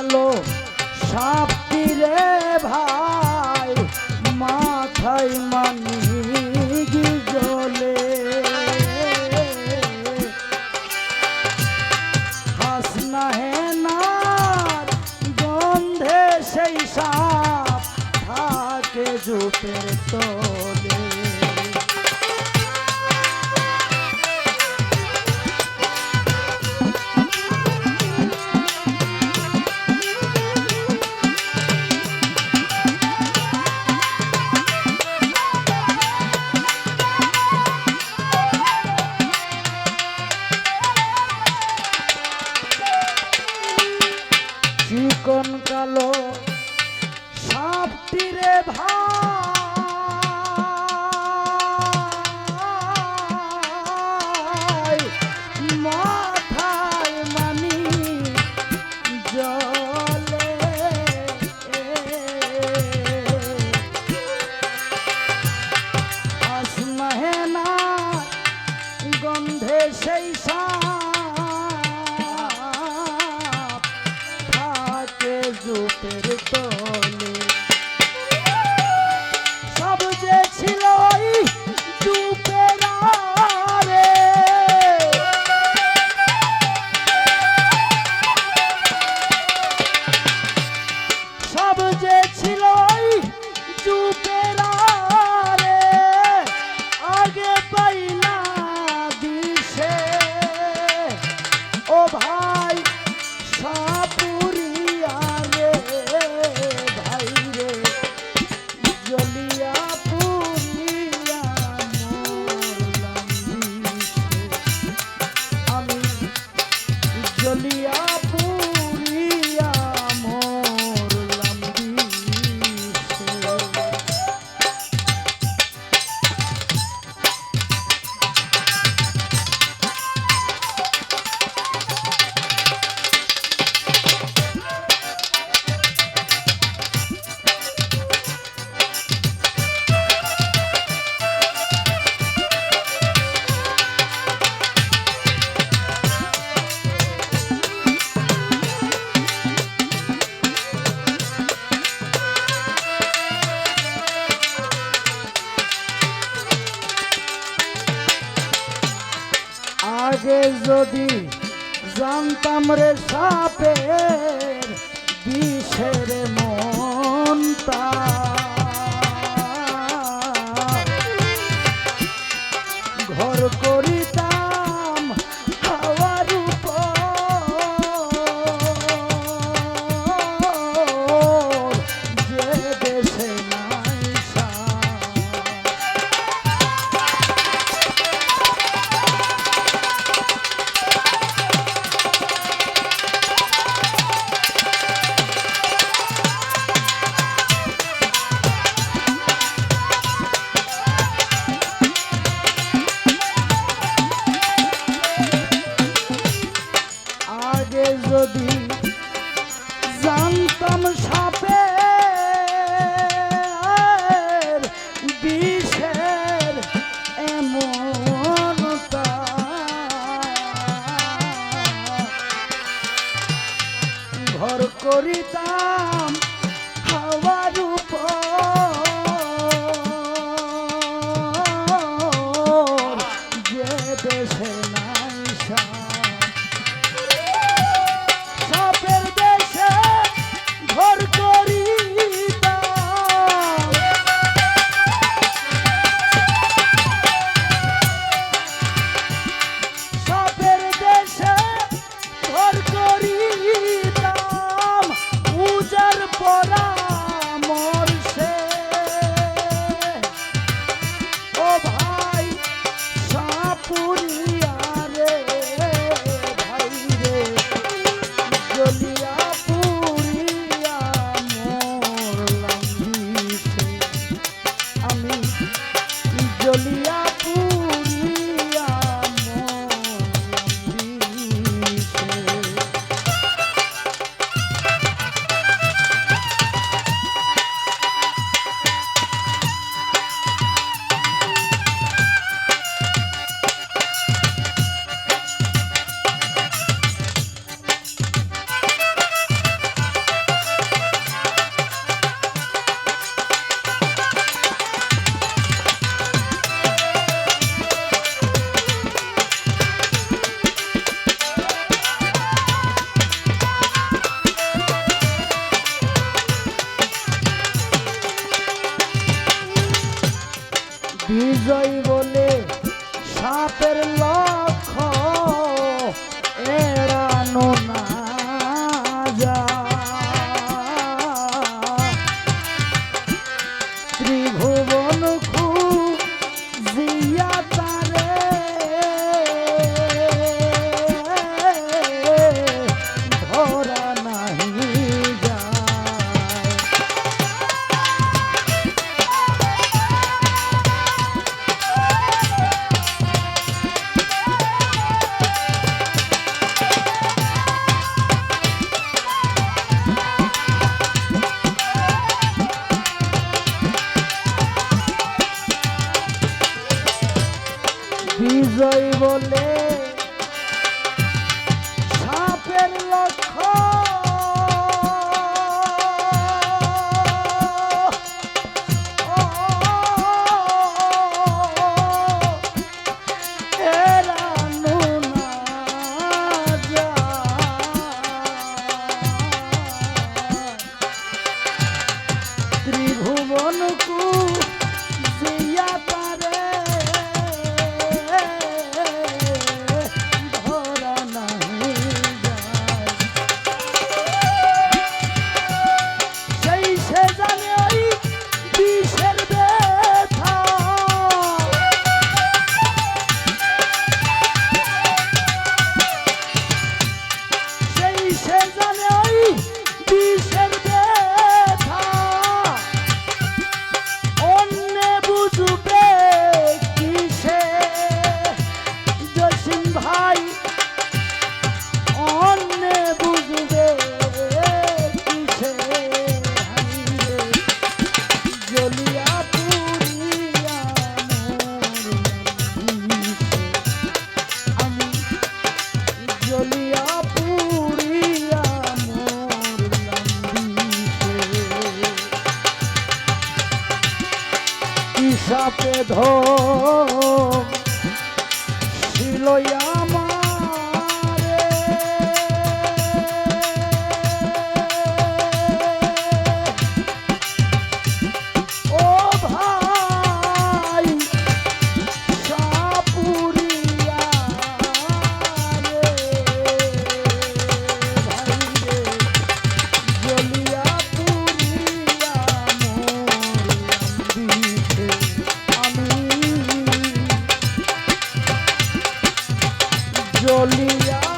কালো সাপটি রে ভাই? মাথায় মানি জলে। হাসনা হে না গন্ধে সেই সাপ থাকে জুপের তোলে। up. যদি জানতাম রে সাপের বিষের মন। যদি জানতাম সাপে বিষের এমনতা। ঘর করিতাম হাওয়ার বিজয় বলে সাপের লোক সাপে ধ আমার জ্বলিয়া